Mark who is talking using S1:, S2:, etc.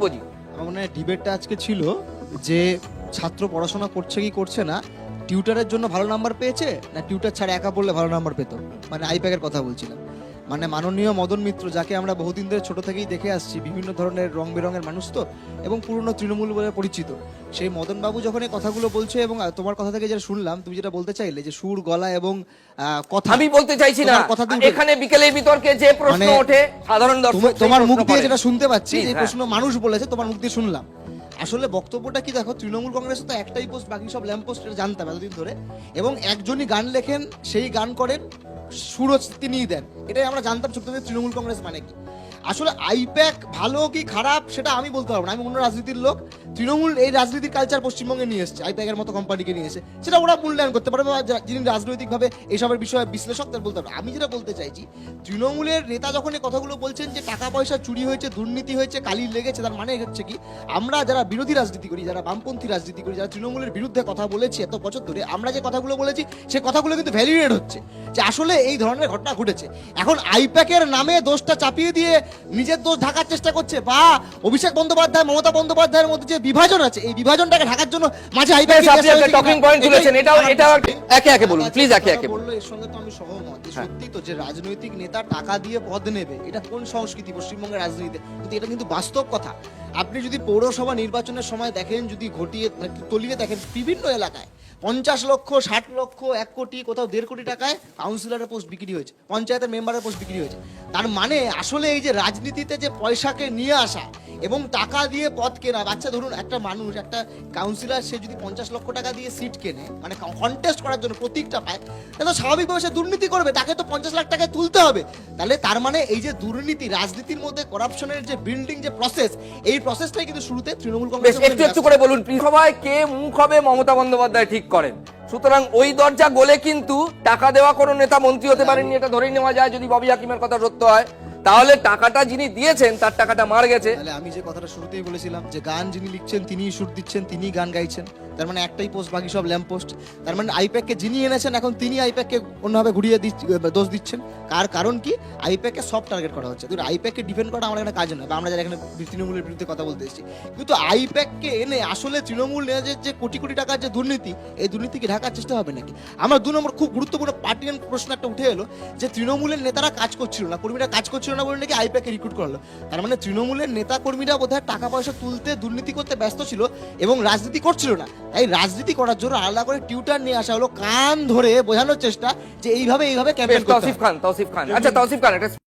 S1: শুভজি।
S2: আমার মনে হয় ডিবেটটা আজকে ছিল যে ছাত্র পড়াশোনা করছে কি করছে না টিউটারের জন্য ভালো নাম্বার পেয়েছে না টিউটার ছাড়া একা পড়লে ভালো নাম্বার পেত? মানে আইপ্যাকের কথা বলছিলাম। মানে মাননীয় মদন মিত্র যাকে আমরা বহুদিন ধরে ছোট থেকেই দেখে আসছি বিভিন্ন ধরনের রং বেরঙের মানুষ তো এবং পুরনো তৃণমূল বলে পরিচিত। সেই মদন বাবু যখন এই কথাগুলো বলছে এবং তোমার কথা থেকে যেটা শুনলাম তুমি যেটা বলতে চাইলে যে সুর গলা এবং কথা
S1: আমি বলতে চাইছি না।
S2: কথা
S1: এখানে বিকেলের বিতর্কে যে প্রশ্ন
S2: মানে
S1: ওঠে সাধারণ দর্শক
S2: তোমার মুখ দিয়ে যেটা শুনতে পাচ্ছি যে
S1: হ্যাঁ।
S2: প্রশ্ন মানুষ বলেছে তোমার মুখ দিয়ে শুনলাম। আসলে বক্তব্যটা কি দেখো তৃণমূল কংগ্রেসে তো একটাই পোস্ট বাকি সব ল্যাম্প পোস্ট জানতাম এতদিন ধরে এবং একজনই গান লেখেন সেই গান করেন সুরও তিনিই দেন। এটাই আমরা জানতাম ছোট থেকে তৃণমূল কংগ্রেস মানে কি। আসলে আইপ্যাক ভালো কি খারাপ সেটা আমি বলতে পারব না, আমি অন্য রাজনীতির লোক। তৃণমূল এই রাজনীতির কালচার পশ্চিমবঙ্গে নিয়ে এসেছে, আইপ্যাকের মতো কোম্পানিকে নিয়ে এসে সেটা ওরা মূল্যায়ন করতে পারবে বা যিনি রাজনৈতিকভাবে এসবের বিষয়ে বিশ্লেষক তার বলতে পারবে আমি যেটা বলতে চাইছি, তৃণমূলের নেতা যখন এই কথাগুলো বলছেন যে টাকা পয়সা চুরি হয়েছে, দুর্নীতি হয়েছে, কালি লেগেছে, তার মানে হচ্ছে কি, আমরা যারা বিরোধী রাজনীতি করি, যারা বামপন্থী রাজনীতি করি, যারা তৃণমূলের বিরুদ্ধে কথা বলেছি এত বছর ধরে, আমরা যে কথাগুলো বলেছি, সে কথাগুলো কিন্তু ভ্যালিডেট হচ্ছে। যে আসলে এই ধরনের ঘটনা ঘটেছে। এখন আইপ্যাকের নামে দোষটা চাপিয়ে দিয়ে নিজের দোষ ঢাকার চেষ্টা করছে বা অভিষেক বন্দ্যোপাধ্যায় মমতা বন্দ্যোপাধ্যায়ের মধ্যে যে বিভাজন আছে এই বিভাজনটাকে ঢাকার জন্য মাঝে আইপ্যাক
S1: talking point তুলেছেন। এটাও- এটাও একে একে বলুন, please একে একে বলুন।
S2: এর সঙ্গে তো আমি সহমত
S1: হ্যাঁ।
S2: সত্যি তো যে রাজনৈতিক নেতা টাকা দিয়ে পদ নেবে এটা কোন সংস্কৃতি পশ্চিমবঙ্গের রাজনীতিতে কিন্তু এটা কিন্তু বাস্তব কথা আপনি যদি পৌরসভা নির্বাচনের সময় দেখেন যদি ঘটিয়ে মানে তলিয়ে দেখেন বিভিন্ন এলাকায় পঞ্চাশ লক্ষ, ষাট লক্ষ, এক কোটি, কোথাও দেড় কোটি টাকায় কাউন্সিলরের পোস্ট বিক্রি হয়েছে, পঞ্চায়েতের মেম্বারের পোস্ট বিক্রি হয়েছে। তার মানে আসলে এই যে রাজনীতিতে যে পয়সাকে নিয়ে আসা এবং টাকা দিয়ে পথ কেনা বাচ্চা ধরুন একটা মানুষ, একটা কাউন্সিলর সে যদি পঞ্চাশ লক্ষ টাকা দিয়ে সিট কেনে মানে কন্টেস্ট করার জন্য প্রতীকটা পায়, তাহলে স্বাভাবিকভাবে সে দুর্নীতি করবে, তাকে তো পঞ্চাশ লাখ টাকায় তুলতে হবে। তাহলে তার মানে এই যে দুর্নীতি রাজনীতির মধ্যে করাপশনের যে বিল্ডিং যে প্রসেস এই প্রসেসটাই কিন্তু শুরুতে তৃণমূল কংগ্রেস
S1: একটু একটু করে বলুন সভায় কে মুখ হবে মমতা বন্দ্যোপাধ্যায় ঠিক করেন? সুতরাং ওই দরজা গোলে কিন্তু টাকা দেওয়া কোনো নেতা মন্ত্রী হতে পারেননি এটা ধরেই নেওয়া যায় যদি ববি হাকিমের কথা সত্য হয়। তাহলে টাকাটা যিনি দিয়েছেন, তার টাকাটা মার গেছে।
S2: তাহলে আমি যে কথাটা শুরুতেই বলেছিলাম, যে গান যিনি লিখছেন, তিনিই সুর দিচ্ছেন, তিনিই গান গাইছেন। তার মানে একটাই পোস্ট বাকি সব ল্যাম্প পোস্ট তার মানে আইপ্যাককে যিনি এনেছেন, এখন তিনি আইপ্যাককে অন্যভাবে ঘুরিয়ে দোষ দিচ্ছেন। কার কারণ কি? আইপ্যাককে সব টার্গেট করা হচ্ছে। কিন্তু আইপ্যাককে ডিফেন্ড করা আমার এখানে কাজ নয়, বা আমরা যারা এখানে তৃণমূলের বিরুদ্ধে কথা বলতে এসেছি। কিন্তু আইপ্যাককে এনে আসলে তৃণমূল নেওয়ার যে কোটি কোটি টাকার যে দুর্নীতি, এই দুর্নীতিকে ঢাকার চেষ্টা হবে নাকি? আমার দু নম্বর খুব গুরুত্বপূর্ণ পার্টিয়ান প্রশ্ন একটা উঠে এলো, যে তৃণমূলের নেতারা কাজ করছিল না, কর্মীরা কাজ করছিল না বলে নাকি আইপ্যাকে রিক্রুট করল তার মানে তৃণমূলের নেতা কর্মীরা বোধহয় টাকা পয়সা তুলতে দুর্নীতি করতে ব্যস্ত ছিল এবং রাজনীতি করছিল না। তাই রাজনীতি করার জন্য আলাদা করে টিউটার নিয়ে আসা হলো কান ধরে বোঝানোর চেষ্টা যে এইভাবে এইভাবে ক্যাম্পেন
S1: তৌসিফ খান তৌসিফ খান। আচ্ছা তৌসিফ খান একটা